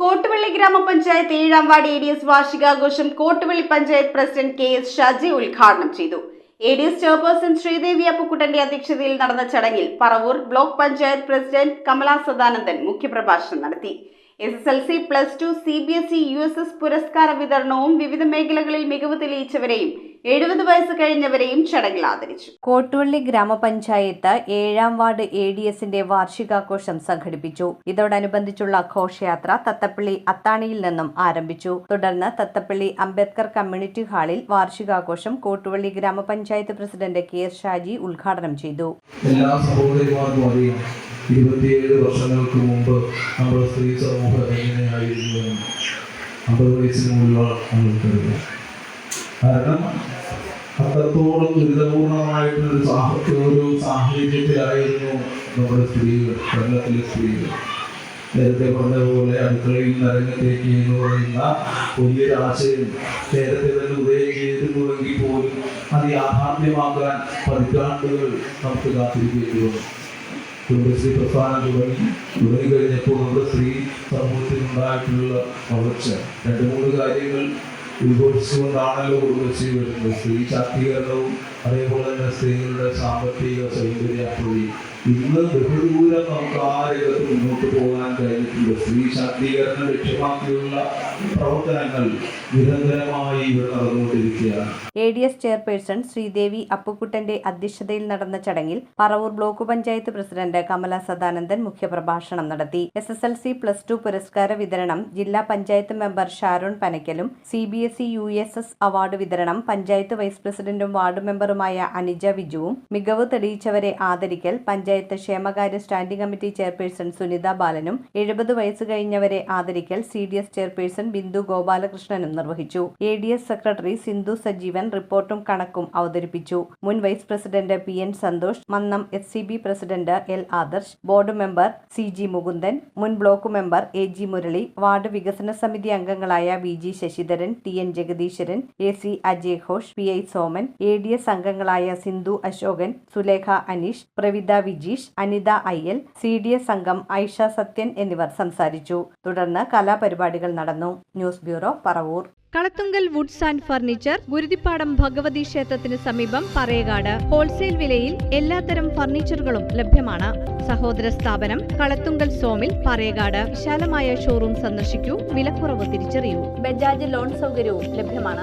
കോട്ടുവള്ളി ഗ്രാമപഞ്ചായത്ത് ഏഴാം ward A D S വാർഷികാഘോഷം Kottuvally panchayat president K S Shaji ഉദ്ഘാടനം ചെയ്തു. A D S chairperson Sreedevi അപ്പുക്കുട്ടന്റെ അധ്യക്ഷതയിൽ നടന്ന ചടങ്ങിൽ പറവൂർ ബ്ലോക്ക് പഞ്ചായത്ത് പ്രസിഡന്റ് കമലാ സദാനന്ദൻ മുഖ്യപ്രഭാഷണം നടത്തി. S S L C plus two C B S E U S S പുരസ്കാര വിതരണവും വിവിധ മേഖലകളിൽ മികവ് തെളിയിച്ചവരെയും എഴുപത് വയസ്സ് കഴിഞ്ഞവരെയും ചടങ്ങിൽ ആദരിച്ചു. കോട്ടുവള്ളി ഗ്രാമപഞ്ചായത്ത് ഏഴാം വാർഡ് എ ഡി എസിന്റെ വാർഷികാഘോഷം സംഘടിപ്പിച്ചു. ഇതോടനുബന്ധിച്ചുള്ള ഘോഷയാത്ര തത്തപ്പള്ളി അത്താണിയിൽ നിന്നും ആരംഭിച്ചു. തുടർന്ന് തത്തപ്പള്ളി അംബേദ്കർ കമ്മ്യൂണിറ്റി ഹാളിൽ വാർഷികാഘോഷം കോട്ടുവള്ളി ഗ്രാമപഞ്ചായത്ത് പ്രസിഡന്റ് കെ എസ് ഷാജി ഉദ്ഘാടനം ചെയ്തു. എല്ലാ സഹോദരിമാർക്കും അറിയാം ഇരുപത്തിയേഴ് വർഷങ്ങൾക്ക് മുമ്പ് നമ്മുടെ സ്ത്രീ സമൂഹം എങ്ങനെയായിരുന്നു? അമ്പത് വയസ്സിനുമുള്ള നമ്മൾക്കറിയാം കാരണം അത്രത്തോളം ദുരിതപൂർണമായിട്ടൊരു സാഹചര്യ ഒരു സാഹചര്യത്തിലായിരുന്നു നമ്മുടെ സ്ത്രീകൾ കേരളത്തിലെ സ്ത്രീകൾ നേരത്തെ പറഞ്ഞതുപോലെ അടുക്കളയിൽ നരങ്ങത്തേക്ക് എന്ന് പറയുന്ന വലിയൊരു ആശയം നേരത്തെ തന്നെ ഉദയം ചെയ്തിരുന്നുവെങ്കിൽ പോലും അത് യാഥാർത്ഥ്യമാക്കാൻ പതിറ്റാണ്ടുകൾ നമുക്ക് കാത്തിരിക്കേണ്ടി കുടുംബശ്രീ പ്രസ്ഥാനം തുടങ്ങി. തുടങ്ങി കഴിഞ്ഞപ്പോൾ നമ്മുടെ സ്ത്രീ സമൂഹത്തിനുണ്ടായിട്ടുള്ള വളർച്ച. രണ്ട് മൂന്ന് കാര്യങ്ങൾ ഉദ്ഘോഷിച്ചുകൊണ്ടാണല്ലോ കുടുംബശ്രീ വരുന്നത് സ്ത്രീ ശാക്തീകരണവും അതേപോലെ തന്നെ സ്ത്രീകളുടെ സാമ്പത്തിക സൗന്ദര്യാപ്പുള്ളി ഇന്ന് ബഹുദൂരം നമുക്ക് ആ രംഗത്ത് മുന്നോട്ട് പോകാൻ കഴിഞ്ഞിട്ടുണ്ട്. സ്ത്രീ ശാക്തീകരണം ലക്ഷ്യമാക്കിയുള്ള പ്രവർത്തനങ്ങൾ നിരന്തരമായി ഇവിടെ നടന്നുകൊണ്ടിരിക്കുകയാണ്. A D S chairperson Sreedevi അപ്പുക്കുട്ടന്റെ അധ്യക്ഷതയിൽ നടന്ന ചടങ്ങിൽ പറവൂർ ബ്ലോക്ക് പഞ്ചായത്ത് പ്രസിഡന്റ് കമല സദാനന്ദൻ മുഖ്യപ്രഭാഷണം നടത്തി. S S L C plus two പുരസ്കാര വിതരണം ജില്ലാ panchayat member Sharon പനക്കലും C B S E U S S award വിതരണം പഞ്ചായത്ത് വൈസ് പ്രസിഡന്റും വാർഡ് മെമ്പറുമായ അനിജ വിജുവും മികവ് തെളിയിച്ചവരെ ആദരിക്കൽ പഞ്ചായത്ത് ക്ഷേമകാര്യ സ്റ്റാൻഡിംഗ് കമ്മിറ്റി ചെയർപേഴ്സൺ സുനിത ബാലനും എഴുപത് വയസ്സ് കഴിഞ്ഞവരെ ആദരിക്കൽ C D S chairperson Bindu ഗോപാലകൃഷ്ണനും നിർവഹിച്ചു. A D S secretary Sindhu Sajeevan റിപ്പോർട്ടും കണക്കും അവതരിപ്പിച്ചു. മുൻ vice president P N Santhosh Mannam S C B president L Adarsh board member C G Mukundan മുൻ block member A G Murali ward വികസന സമിതി അംഗങ്ങളായ V G Sasidharan T N Jagadeeswaran A C Ajay Ghosh P I Soman A D S അംഗങ്ങളായ Sindhu Ashokan Sulekha Aneesh Pravitha Vijeesh Anitha Ayyal C D S അംഗം ഐഷ സത്യൻ എന്നിവർ സംസാരിച്ചു. തുടർന്ന് കലാപരിപാടികൾ നടന്നു. News bureau Paravur. Kalathunkal woods and furniture Guruthippadam Bhagavathi ക്ഷേത്രത്തിന് സമീപം Parayakad. Wholesale വിലയിൽ എല്ലാത്തരം ഫർണിച്ചറുകളും ലഭ്യമാണ്. സഹോദര സ്ഥാപനം കളത്തുങ്കൽ സോമിൽ പറയകാട്. വിശാലമായ ഷോറൂം സന്ദർശിക്കൂ. വിലക്കുറവ് തിരിച്ചറിയൂ. ബജാജ് ലോൺ സൗകര്യവും ലഭ്യമാണ്.